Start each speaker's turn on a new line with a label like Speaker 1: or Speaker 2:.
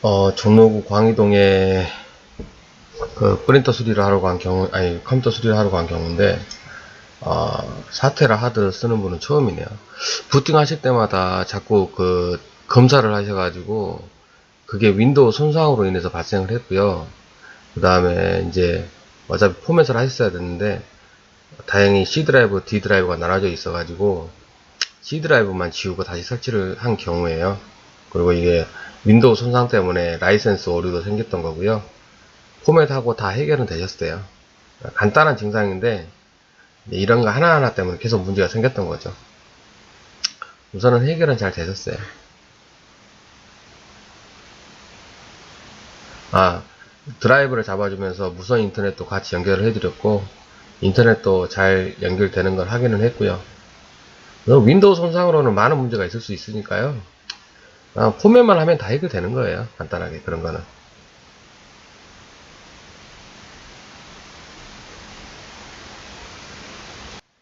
Speaker 1: 어, 종로구 광희동에 그 프린터 수리를 하러 간 경우, 아니 컴퓨터 수리를 하러 간 경우인데 어, 사테라 하드 쓰는 분은 처음이네요. 부팅 하실 때마다 자꾸 그 검사를 하셔가지고 그게 윈도우 손상으로 인해서 발생을 했고요. 그 다음에 이제 어차피 포맷을 하셨어야 됐는데 다행히 C 드라이브, D 드라이브가 나눠져 있어가지고 C 드라이브만 지우고 다시 설치를 한 경우에요. 그리고 이게 윈도우 손상 때문에 라이센스 오류도 생겼던 거고요. 포맷하고 다 해결은 되셨어요. 간단한 증상인데 이런 거 하나하나 때문에 계속 문제가 생겼던 거죠. 우선은 해결은 잘 되셨어요. 아, 드라이브를 잡아주면서 무선 인터넷도 같이 연결을 해드렸고, 인터넷도 잘 연결되는 걸 확인을 했고요. 윈도우 손상으로는 많은 문제가 있을 수 있으니까요. 아, 포맷만 하면 다 해결되는 거예요. 간단하게 그런 거는.